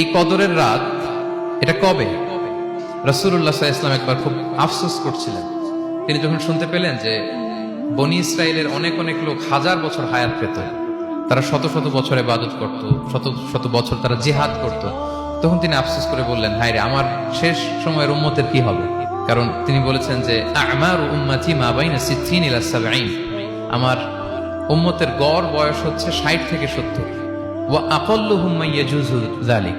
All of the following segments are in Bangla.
এই কদরের রাত, এটা কবে? রসুল্লাহ ইসলাম একবার খুব আফসোস করছিলেন। তিনি যখন শুনতে পেলেন যে বনি ইসরায়েলের অনেক অনেক লোক হাজার বছর হায়াত পেত, তারা শত শত বছর ইবাদত করত, শত শত বছর তারা জিহাদ করত, তখন তিনি আফসোস করে বললেন, হায় রে, আমার শেষ সময়ের উম্মতের কি হবে? কারণ তিনি বলেছেন যে, আমার উম্মাতি মা বাইনা সিদ্ধিন আমার উম্মতের গড় বয়স হচ্ছে ষাট থেকে সত্তর। ও আকল্লু হুম্মা ইয়াজুজু যালিক।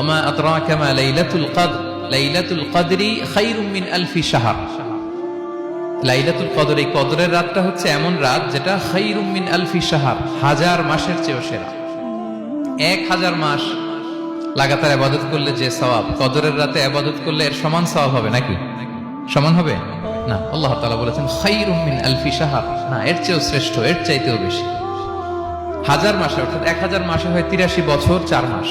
ওমা আদরাকা মা লাইলাতুল কদর লাইলাতুল কদরি খায়রুম মিন আলফি শাহর। লাইলাতুল কদর এই কদরের রাতটা হচ্ছে এমন রাত যেটা খায়রুম মিন আলফি শাহর, হাজার মাসের চেয়েও সেরা। এক হাজার মাস লাগাতার আবাদত করলে যে সওয়াব, কদরের রাতে আবাদত করলে এর সমান সওয়াব হবে নাকি? সমান হবে? না, আল্লাহ তাআলা বলেছেন খায়রুম মিন আলফি শাহর না, এর চেয়েও শ্রেষ্ঠ, এর চাইতেও বেশি। হাজার মাসে, অর্থাৎ এক হাজার মাসে হয় তিরাশি বছর চার মাস।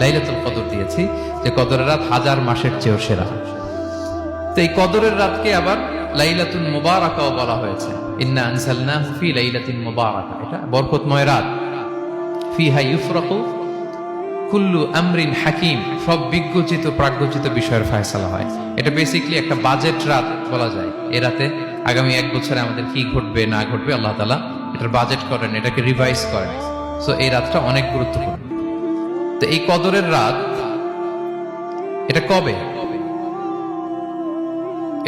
লাইলাতুল কদর দিয়েছি যে কদরের রাত হাজার মাসের চেয়েও সেরা। তো এই কদরের রাতকে আবার লাইলাতুল বলা হয়েছে। ইন্না এটা বরকতময় রাত। ফিহা কুল্লু আমরিন হাকিম। সব বিজ্ঞচিত, প্রাজ্ঞচিত বিষয়ের ফয়সালা হয়। এটা বেসিকলি একটা বাজেট রাত বলা যায়। এ রাতে আগামী এক বছরে আমাদের কি ঘটবে, না ঘটবে, আল্লাহ তালা এটার বাজেট করেন, এটাকে রিভাইজ করেন। সো এই রাতটা অনেক গুরুত্বপূর্ণ। তো এই কদরের রাত, এটা কবে?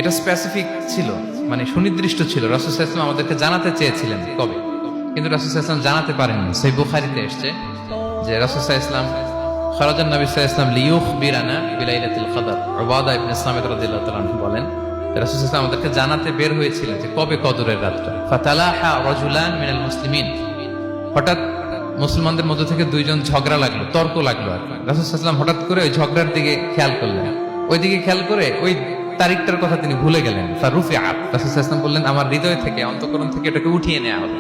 এটা স্পেসিফিক ছিল মানে সুনির্দিষ্ট ছিল। রাসুল আমাদেরকে জানাতে চেয়েছিলেন কবে? কিন্তু রাসুল জানাতে পারেননি। সেই বুখারিতে এসছে যে রাসুল ইসলাম খরাজান নবী ইসলাম লিউখ বিরানা বিলাইলাতুল তাআলা বলেন রাসুল ইসলাম আমাদেরকে জানাতে বের হয়েছিলেন যে কবে কদরের রাতটা। ফাতালাহা মিনাল মুসলিমিন। হঠাৎ মুসলমানদের মধ্যে থেকে দুইজন ঝগড়া লাগল, তর্ক লাগল আর রাসুল ইসলাম হঠাৎ করে ওই ঝগড়ার দিকে খেয়াল করলেন। ওই দিকে খেয়াল করে ওই তারিখটার কথা তিনি ভুলে গেলেন। তার রুফে আপ রাসুল ইসলাম বললেন, আমার হৃদয় থেকে, অন্তকরণ থেকে এটাকে উঠিয়ে নেওয়া হবে।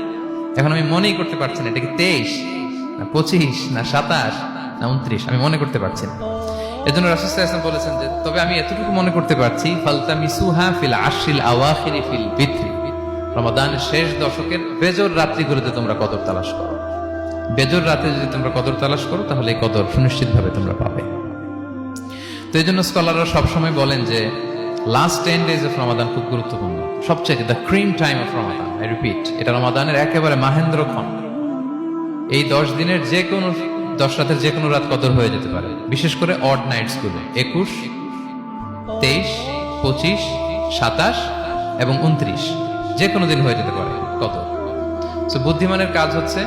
এখন আমি মনেই করতে পারছি না, এটা কি তেইশ, না পঁচিশ, না সাতাশ, না উনত্রিশ, আমি মনে করতে পারছি না। এজন্য রাসুল ইসলাম বলেছেন যে, তবে আমি এতটুকু মনে করতে পারছি ফালতা মিসুহা ফিল আশিল আওয়াখিরি ফিল বিত্রি রমাদানের শেষ দশকের বেজর রাত্রিগুলোতে তোমরা কদর তালাশ করো। বেজর রাতে যদি তোমরা কদর তালাশ করো, তাহলে এই কদর সুনিশ্চিত ভাবে তোমরা পাবে। তো এই জন্য স্কলাররা সবসময় বলেন যে last ten days of Ramadan খুব গুরুত্বপূর্ণ। সবচেয়ে the cream time of Ramadan I repeat এটা রমাদানের একেবারে মাহেন্দ্র ক্ষণ। এই দশ দিনের যে কোনো, দশ রাতের যে কোনো রাত কদর হয়ে যেতে পারে। বিশেষ করে অড নাইটসগুলো, একুশ, তেইশ, পঁচিশ, সাতাশ এবং উনত্রিশ। যে কোনো দিন হয়ে যেতে পারে কদর। তো বুদ্ধিমানের কাজ হচ্ছে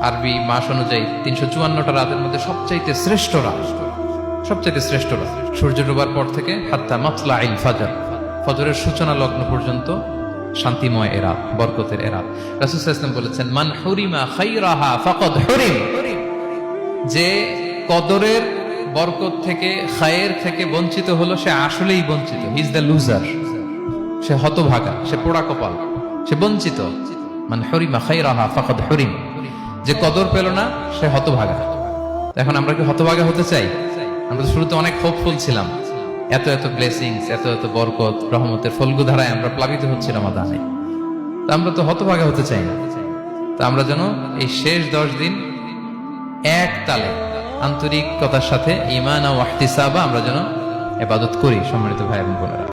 আরবি মাস অনুযায়ী তিনশো চুয়ান্নটা রাতের মধ্যে সবচাইতে শ্রেষ্ঠ রাত। সবচাইতে শ্রেষ্ঠ রাত। সূর্য ডোবার পর থেকে হাত্তা মাতলা আইল ফাজার। ফজরের সূচনা লগ্ন পর্যন্ত শান্তিময় এরা বরকতের এরা রাসুল ইসলাম বলেছেন, মান হরিমা খাইরাহা ফাকদ হরিম। যে কদরের বরকত থেকে, খায়ের থেকে বঞ্চিত হলো, সে আসলেই বঞ্চিত। ইজ দ্য লুজার সে হতভাগা, সে পোড়া কপাল। সে বঞ্চিত। মানে হরিমা খাইরাহা ফাকদ হরিম। যে কদর পেল না, সে হতভাগা। এখন আমরা কি হতভাগা হতে চাই? আমরা তো শুরুতে অনেক হোপফুল ছিলাম। এত এত ব্লেসিংস এত এত বরকত, রহমতের ফলগু ধারায় আমরা প্লাবিত হচ্ছি রমাদানে। তো আমরা তো হতভাগা হতে চাই না। তো আমরা যেন এই শেষ দশ দিন এক তালে, আন্তরিকতার সাথে ইমান ও আহতিসাবা আমরা যেন এবাদত করি, সম্মানিত ভাই এবং বোনেরা।